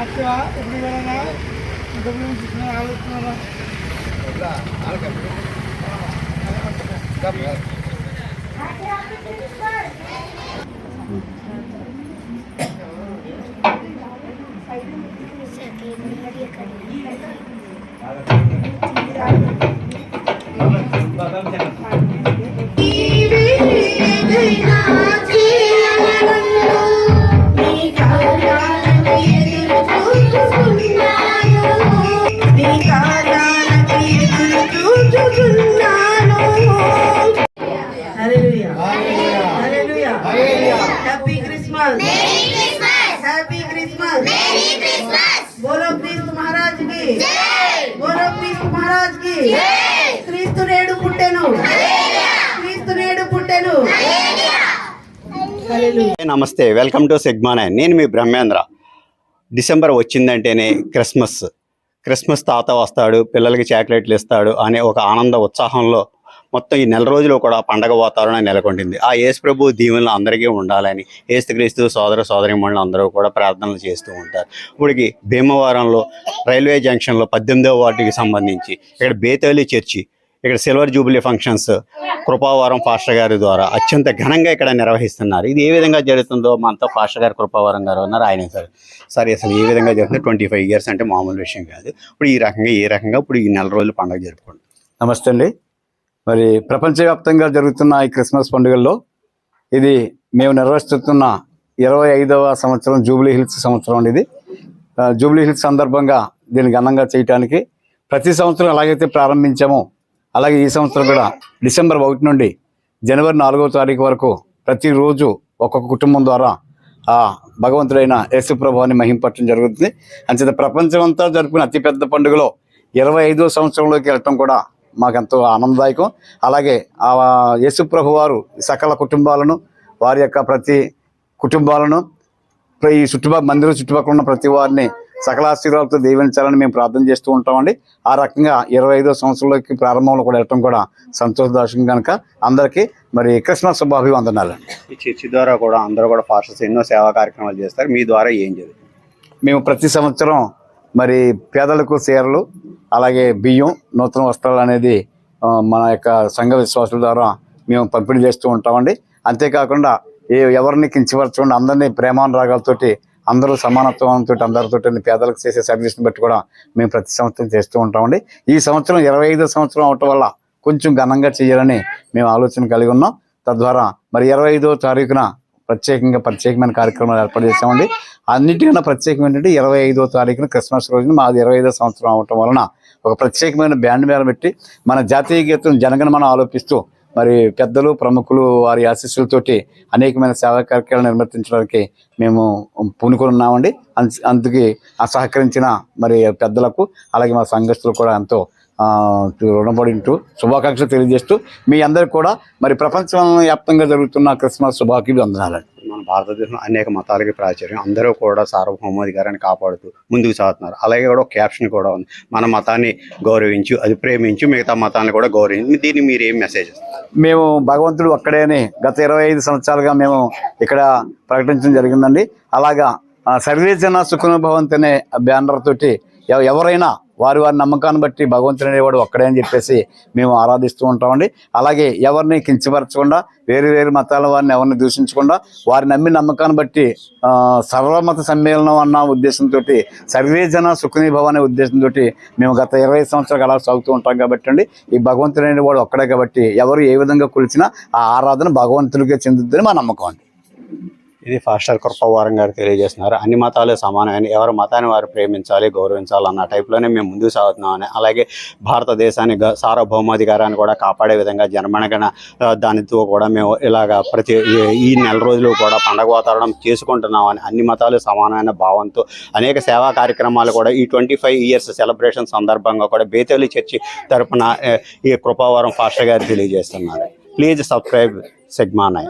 ஆக்சுவலா எப்படி வேணும்னா இந்த ஆலோசனை Thank you. Happy Christmas happy Christmas బోలో క్రీస్తు మహారాజ్కి బోలో క్రీస్తు మహారాజ్కి క్రీస్తు నేడు పుట్టెను క్రీస్తు నేడు పుట్టెను నమస్తే వెల్కమ్ టు సిగ్మానే నేను మీ బ్రహ్మేంద్ర. డిసెంబర్ వచ్చిందంటేనే క్రిస్మస్. క్రిస్మస్ తాత వస్తాడు పిల్లలకి చాక్లెట్లు ఇస్తాడు అనే ఒక ఆనంద ఉత్సాహంలో మొత్తం ఈ నెల రోజులు కూడా పండగ వాతావరణం నెలకొంటుంది ఆ యేసు ప్రభు దీవెనలు అందరికీ ఉండాలని ఏసుక్రీస్తు సోదర సోదరి అందరూ కూడా ప్రార్థనలు చేస్తూ ఉంటారు. ఇప్పటికి భీమవరంలో రైల్వే జంక్షన్లో పద్దెనిమిదవ వార్డుకి సంబంధించి ఇక్కడ బేతలి చర్చి ఇక్కడ silver jubilee functions Kripavaram pastor గారి ద్వారా అత్యంత ఘనంగా ఇక్కడ నిర్వహిస్తున్నారు. ఇది ఏ విధంగా జరుగుతుందో మనతో పాస్టర్ గారు కృపావరం గారు ఉన్నారు ఆయన సార్. సార్ అసలు ఏ విధంగా జరుగుతుంది ట్వంటీ ఫైవ్ ఇయర్స్ అంటే మామూలు విషయం కాదు. ఇప్పుడు ఈ రకంగా ఏ రకంగా ఇప్పుడు ఈ నెల రోజులు పండుగ జరుపుకోండి. నమస్తే అండి. మరి ప్రపంచవ్యాప్తంగా జరుగుతున్న ఈ క్రిస్మస్ పండుగల్లో ఇది మేము నిర్వహిస్తున్న ఇరవై ఐదవ సంవత్సరం జూబ్లీ హిల్స్ సంవత్సరం అండి ఇది. జూబ్లీ హిల్స్ సందర్భంగా దీన్ని ఘనంగా చేయటానికి ప్రతి సంవత్సరం ఎలాగైతే ప్రారంభించామో అలాగే ఈ సంవత్సరం కూడా డిసెంబర్ ఒకటి నుండి జనవరి నాలుగవ తారీఖు వరకు ప్రతిరోజు ఒక్కొక్క కుటుంబం ద్వారా ఆ భగవంతుడైన యేసుప్రభువాన్ని మహింపట్టడం జరుగుతుంది. అంచేత ప్రపంచం అంతా జరుపుకునే అతిపెద్ద పండుగలో ఇరవై ఐదో సంవత్సరంలోకి వెళ్ళటం కూడా మాకెంతో ఆనందదాయకం. అలాగే ఆ యేసుప్రభు వారు సకల కుటుంబాలను వారి యొక్క ప్రతి కుటుంబాలను ఈ చుట్టుపక్కల మందిరం చుట్టుపక్కల ఉన్న ప్రతి వారిని సకల ఆశీర్వాదాలతో దీవించాలని మేము ప్రార్థన చేస్తూ ఉంటామండి. ఆ రకంగా ఇరవై ఐదో సంవత్సరంలోకి ప్రారంభంలో కూడా వెళ్ళటం కూడా సంతోషదాయకం కనుక అందరికీ మరి క్రిస్మస్ శుభాభివందనాలు. ఈ చర్చి ద్వారా కూడా అందరూ కూడా పాస్టర్స్ ఎన్నో సేవా కార్యక్రమాలు చేస్తారు. మీ ద్వారా ఏం జరుగుతుంది? మేము ప్రతి సంవత్సరం మరి పేదలకు చీరలు అలాగే బియ్యం నూతన వస్త్రాలు అనేది మన యొక్క సంఘ విశ్వాసుల ద్వారా మేము పంపిణీ చేస్తూ ఉంటామండి. అంతేకాకుండా ఏ ఎవరిని కించపరచకుండా అందరినీ ప్రేమానురాగాలతోటి అందరూ సమానత్వంతో అందరితో పేదలకు చేసే సర్వీస్ని బట్టి కూడా మేము ప్రతి సంవత్సరం చేస్తూ ఉంటామండి. ఈ సంవత్సరం ఇరవై ఐదో సంవత్సరం అవటం వల్ల కొంచెం ఘనంగా చేయాలని మేము ఆలోచన కలిగి ఉన్నాం. తద్వారా మరి ఇరవై ఐదో తారీఖున ప్రత్యేకంగా ప్రత్యేకమైన కార్యక్రమాలు ఏర్పాటు చేశామండి. అన్నిటికన్నా ప్రత్యేకం ఏంటంటే ఇరవై ఐదో తారీఖున క్రిస్మస్ రోజున మాది ఇరవై ఐదో సంవత్సరం అవటం వలన ఒక ప్రత్యేకమైన బ్యాండ్ మీద పెట్టి మన జాతీయ గీతం జనగణమనం ఆలోపిస్తూ మరి పెద్దలు ప్రముఖులు వారి ఆశీస్సులతోటి అనేకమైన సేవా కార్యక్రమాలు నిర్వర్తించడానికి మేము పూనుకొని ఉన్నామండి. అందుకే ఆ సహకరించిన మరి పెద్దలకు అలాగే మా సంఘస్థులు కూడా ఎంతో ఆ, రుణపడి ఉంటూ శుభాకాంక్షలు తెలియజేస్తూ మీ అందరికి కూడా మరి ప్రపంచం వ్యాప్తంగా జరుగుతున్న క్రిస్మస్ శుభాకి వందనాలండి మన భారతదేశంలో అనేక మతాలకి ప్రాచుర్యం. అందరూ కూడా సార్వభౌమాధికారాన్ని కాపాడుతూ ముందుకు సాగుతున్నారు. అలాగే కూడా ఒక క్యాప్షన్ కూడా ఉంది. మన మతాన్ని గౌరవించు అది ప్రేమించు మిగతా మతాన్ని కూడా గౌరవించు. దీన్ని మీరు ఏం మెసేజ్ మేము భగవంతుడు ఒక్కడే అని గత ఇరవై ఐదు సంవత్సరాలుగా మేము ఇక్కడ ప్రకటించడం జరిగిందండి. అలాగా ఆ, సర్వే జన సుఖనుభవంతి అనే బ్యానర్ తోటి ఎవ- ఎవరైనా వారి వారి నమ్మకాన్ని బట్టి భగవంతుడు అనేవాడు ఒక్కడే అని చెప్పేసి మేము ఆరాధిస్తూ ఉంటామండి. అలాగే ఎవరిని కించపరచకుండా వేరు వేరు మతాల వారిని ఎవరిని దూషించకుండా వారి నమ్మి నమ్మకాన్ని బట్టి సర్వమత సమ్మేళనం అన్న ఉద్దేశంతో సర్వేజన సుఖనీభవ అనే ఉద్దేశంతో మేము గత ఇరవై సంవత్సరాలు అలా సాగుతూ ఉంటాం కాబట్టి అండి. ఈ భగవంతుడు అనేవాడు ఒక్కడే కాబట్టి ఎవరు ఏ విధంగా కొలిచినా ఆ ఆరాధన భగవంతుడికే చెందుతుందని మా నమ్మకం అండి. ఇది ఫాస్టర్ కృపవారం గారు తెలియజేస్తున్నారు. అన్ని మతాలు సమానమైన ఎవరి మతాన్ని వారు ప్రేమించాలి గౌరవించాలి అన్న టైప్లోనే మేము ముందుకు సాగుతున్నామని అలాగే భారతదేశాన్ని గ- సార్వభౌమాధికారాన్ని కూడా కాపాడే విధంగా జనమణగణ దానితో కూడా మేము ఇలాగా ప్రతి ఈ- నెల రోజులు కూడా పండగ వాతావరణం చేసుకుంటున్నామని అన్ని మతాలు సమానమైన భావంతో అనేక సేవా కార్యక్రమాలు కూడా ఈ ట్వంటీ ఫైవ్ ఇయర్స్ సెలబ్రేషన్ సందర్భంగా కూడా బేతేలి చర్చి తరపున ఈ కృపావరం ఫాస్టర్ గారు తెలియజేస్తున్నారు. Please subscribe Sigma nine.